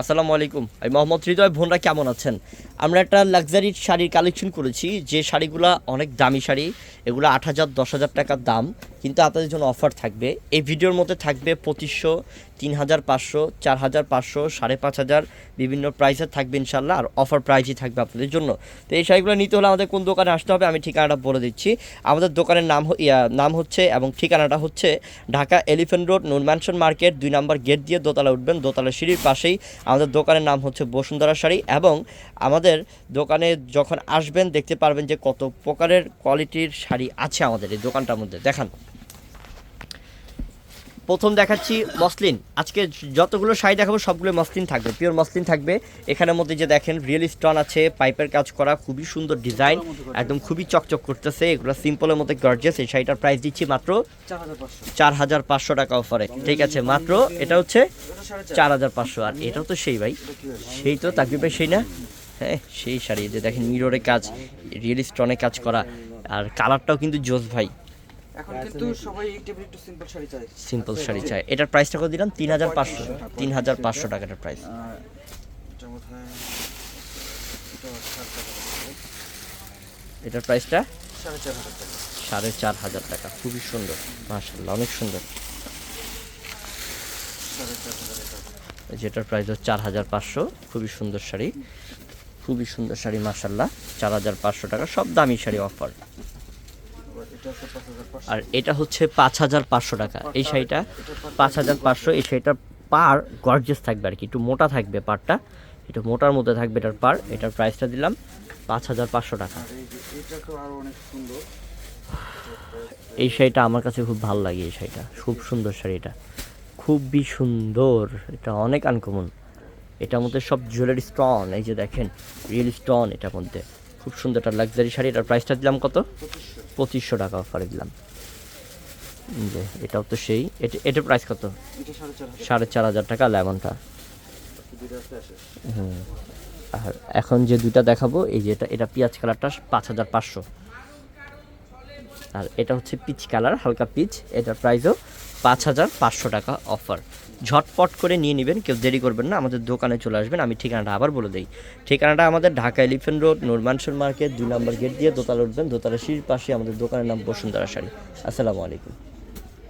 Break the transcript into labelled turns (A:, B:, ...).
A: আসসালামু আলাইকুম। আমি মোহাম্মদ হৃদয় ভোনরা কেমন আছেন? আমরা একটা লাক্সারি শাড়ির কালেকশন করেছি, যে শাড়িগুলো অনেক দামি শাড়ি, এগুলো আট হাজার, দশ হাজার টাকার দাম, কিন্তু আপনাদের জন্য অফার থাকবে। এই ভিডিওর মধ্যে থাকবে পঁচিশশো, তিন হাজার পাঁচশো, চার হাজার পাঁচশো, সাড়ে পাঁচ হাজার, বিভিন্ন প্রাইসের থাকবে ইনশাল্লাহ আর অফার প্রাইজই থাকবে আপনাদের জন্য। তো এই শাড়িগুলো নিতে হলে আমাদের কোন দোকানে আসতে হবে, আমি ঠিকানাটা বলে দিচ্ছি। আমাদের দোকানের নাম নাম হচ্ছে এবং ঠিকানাটা হচ্ছে Dhaka elephant road, noon mansion market, দুই নম্বর গেট দিয়ে দোতলা উঠবেন, দোতলা সিঁড়ির পাশেই আমাদের দোকানের নাম হচ্ছে বসুন্ধরা শাড়ি এবং আমাদের দোকানে যখন আসবেন দেখতে পারবেন যে কত প্রকারের কোয়ালিটির শাড়ি আছে আমাদের এই দোকানটার মধ্যে। দেখান। প্রথম দেখাচ্ছি মসলিন। আজকে যতগুলো শাড়ি দেখাবো সবগুলো মসলিন থাকবে পিওর মসলিন থাকবে। এখানের মধ্যে যে দেখেন রিয়েল স্টোন আছে পাইপের কাজ করা, খুবই সুন্দর ডিজাইন একদম খুবই চকচক করতেছে, এগুলো সিম্পলের মধ্যে গর্জেস এই শাড়িটার প্রাইস দিচ্ছি মাত্র
B: চার হাজার পাঁচশো।
A: টাকা অফারে ঠিক আছে, মাত্র এটা হচ্ছে
B: চার
A: হাজার পাঁচশো। আর এটাও তো সেই ভাই, সেই তো তাকবি ভাই, সেই না? হ্যাঁ সেই শাড়ি যে দেখেন মিররে কাজ রিয়েল স্টোনে কাজ করা, আর কালারটাও কিন্তু জোস ভাই।
B: এখন কিন্তু সবাই একটু একটু সিম্পল শাড়ি চাই
A: সিম্পল শাড়ি চাই এটার প্রাইসটা কত দিলাম? তিন হাজার পাঁচশো। তিন হাজার পাঁচশো টাকাটার প্রাইস
B: টাকা।
A: এটার প্রাইসটা
B: সাড়ে চার হাজার টাকা।
A: টাকা। খুবই সুন্দর। মাশাল্লাহ অনেক সুন্দর। যেটার প্রাইস হচ্ছে চার হাজার পাঁচশো। খুবই সুন্দর শাড়ি। খুবই সুন্দর শাড়ি মাশাল্লাহ চার হাজার পাঁচশো টাকা। সব দামি শাড়ি অফার
B: আবার এটা আছে পাঁচ হাজার পাঁচশো
A: আর এটা হচ্ছে পাঁচ হাজার পাঁচশো টাকা। এই শাড়িটা পাঁচ হাজার পাঁচশো। এই শাড়িটার পার গর্জেস থাকবে আর কি। একটু মোটা থাকবে পারটা একটু মোটার মধ্যে থাকবে এটার পার এটার প্রাইসটা দিলাম পাঁচ হাজার পাঁচশো টাকা।
B: এই
A: শাড়িটা আমার কাছে খুব ভালো লাগে এই শাড়িটা। খুব সুন্দর শাড়িটা। খুবই সুন্দর। এটা অনেক আনকমন এটার মধ্যে সব জুয়েলারি স্টোন এই যে দেখেন রিয়েল স্টোন এটার মধ্যে। খুব সুন্দর একটা লাক্সারি শাড়ি। এটার প্রাইসটা দিলাম কত?
B: পঁচিশশো
A: টাকা অফারে দিলাম। যে, এটাও তো সেই। এটা, এটার প্রাইস কত?
B: সাড়ে চার হাজার
A: টাকা লেমনটা। হুম। আর এখন যে দুইটা দেখাবো, এই যে এটা এটা পেঁয়াজ কালারটা পাঁচ হাজার পাঁচশো। আর এটা হচ্ছে পিচ কালার, হালকা পিচ এটার প্রাইসও পাঁচ হাজার পাঁচশো টাকা অফার। ঝটপট করে নিয়ে নেবেন, কেউ দেরি করবেন না, আমাদের দোকানে চলে আসবেন, আমি ঠিকানাটা আবার বলে দিই। ঠিকানাটা আমাদের ঢাকা এলিফেন্ট রোড নুরমানসুর মার্কেট দুই নম্বর গেট দিয়ে দোতলা উঠবেন দোতলা সিঁড়ির পাশে আমাদের দোকানের নাম বসুন্ধরা শাড়ি। আসসালামু আলাইকুম।